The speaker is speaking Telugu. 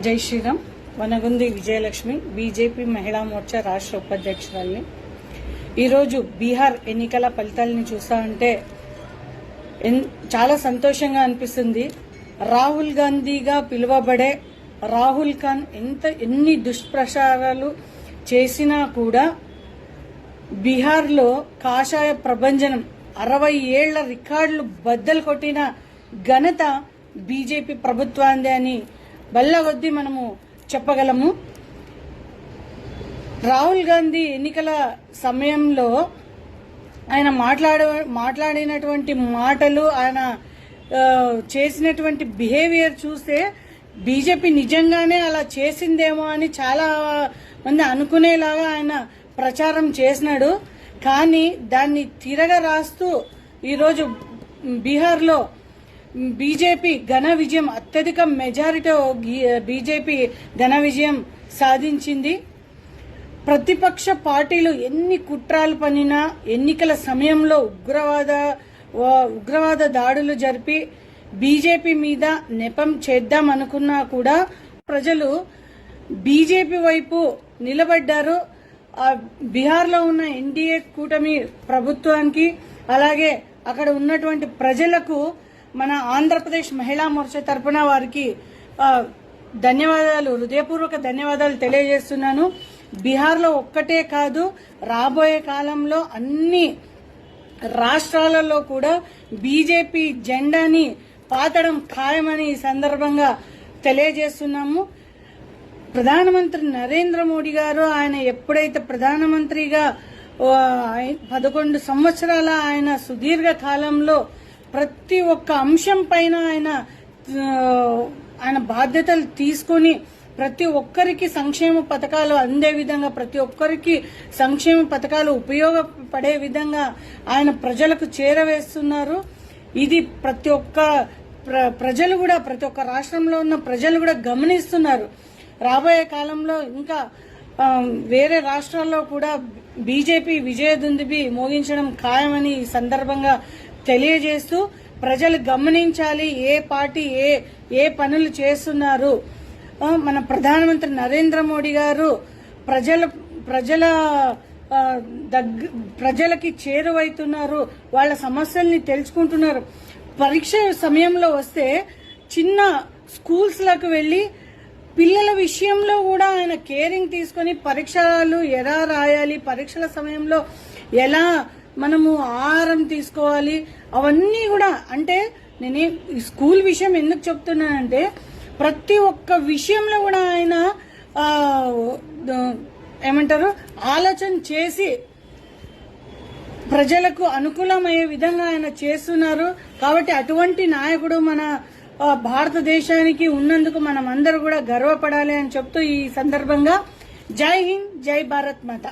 జై శ్రీరామ్. వనగుంది విజయలక్ష్మి బీజేపీ మహిళా మోర్చా రాష్ట్ర ఉపాధ్యక్షురాల్ని. ఈరోజు బీహార్ ఎన్నికల ఫలితాలని చూసా ఉంటే ఎన్- చాలా సంతోషంగా అనిపిస్తుంది. రాహుల్ గాంధీగా పిలువబడే రాహుల్ ఖాన్ ఎంత ఎన్ని దుష్ప్రచారాలు చేసినా కూడా బీహార్లో కాషాయ ప్రభంజనం అరవై ఏళ్ళ రికార్డులు బద్దలు కొట్టిన ఘనత బీజేపీ ప్రభుత్వాందే అని బల్ల కొద్దీ మనము చెప్పగలము. రాహుల్ గాంధీ ఎన్నికల సమయంలో ఆయన మాట్లాడ మాట్లాడినటువంటి మాటలు ఆయన చేసినటువంటి బిహేవియర్ చూస్తే బీజేపీ నిజంగానే అలా చేసిందేమో అని చాలా మంది అనుకునేలాగా ఆయన ప్రచారం చేసినాడు. కానీ దాన్ని తిరగ రాస్తూ ఈరోజు బీహార్లో బీజేపీ ఘన విజయం అత్యధిక మెజారిటీ బీజేపీ ఘన విజయం సాధించింది. ప్రతిపక్ష పార్టీలు ఎన్ని కుట్రాలు పనినా ఎన్నికల సమయంలో ఉగ్రవాద ఉగ్రవాద దాడులు జరిపి బీజేపీ మీద నెపం చేద్దాం అనుకున్నా కూడా ప్రజలు బీజేపీ వైపు నిలబడ్డారు. బీహార్లో ఉన్న ఎన్డీఏ కూటమి ప్రభుత్వానికి అలాగే అక్కడ ఉన్నటువంటి ప్రజలకు మన ఆంధ్రప్రదేశ్ మహిళా మోర్చా తరపున వారికి ధన్యవాదాలు హృదయపూర్వక ధన్యవాదాలు తెలియజేస్తున్నాను. బీహార్లో ఒక్కటే కాదు రాబోయే కాలంలో అన్ని రాష్ట్రాలలో కూడా బీజేపీ జెండాని పాతడం ఖాయమని ఈ సందర్భంగా తెలియజేస్తున్నాము. ప్రధానమంత్రి నరేంద్ర మోడీ గారు ఆయన ఎప్పుడైతే ప్రధానమంత్రిగా పదకొండు సంవత్సరాల ఆయన సుదీర్ఘ కాలంలో ప్రతి ఒక్క అంశం పైన ఆయన ఆయన బాధ్యతలు తీసుకొని ప్రతి ఒక్కరికి సంక్షేమ పథకాలు అందే విధంగా ప్రతి ఒక్కరికి సంక్షేమ పథకాలు ఉపయోగపడే విధంగా ఆయన ప్రజలకు చేరవేస్తున్నారు. ఇది ప్రతి ఒక్క ప్ర- ప్రజలు కూడా ప్రతి ఒక్క రాష్ట్రంలో ఉన్న ప్రజలు కూడా గమనిస్తున్నారు. రాబోయే కాలంలో ఇంకా వేరే రాష్ట్రాల్లో కూడా బీజేపీ విజయదుందుబి మోగించడం ఖాయమని ఈ సందర్భంగా తెలియజేస్తూ ప్రజలు గమనించాలి ఏ పార్టీ ఏ ఏ పనులు చేస్తున్నారు. మన ప్రధానమంత్రి నరేంద్ర మోడీ గారు ప్రజల ప్రజల దగ్గ ప్రజలకి చేరువైతున్నారు. వాళ్ళ సమస్యల్ని తెలుసుకుంటున్నారు. పరీక్ష సమయంలో వస్తే చిన్న స్కూల్స్లకు వెళ్ళి పిల్లల విషయంలో కూడా ఆయన కేరింగ్ తీసుకొని పరీక్షలు ఎలా రాయాలి పరీక్షల సమయంలో ఎలా మనము ఆహారం తీసుకోవాలి. అవన్నీ కూడా అంటే నేను ఈ స్కూల్ విషయం ఎందుకు చెప్తున్నానంటే ప్రతి ఒక్క విషయంలో కూడా ఆయన ఏమంటారు ఆలోచన చేసి ప్రజలకు అనుకూలమయ్యే విధంగా ఆయన చేస్తున్నారు. కాబట్టి అటువంటి నాయకుడు మన భారతదేశానికి ఉన్నందుకు మనం అందరూ కూడా గర్వపడాలి అని చెప్తూ ఈ సందర్భంగా జై హింద్ జై భారత్ మాత.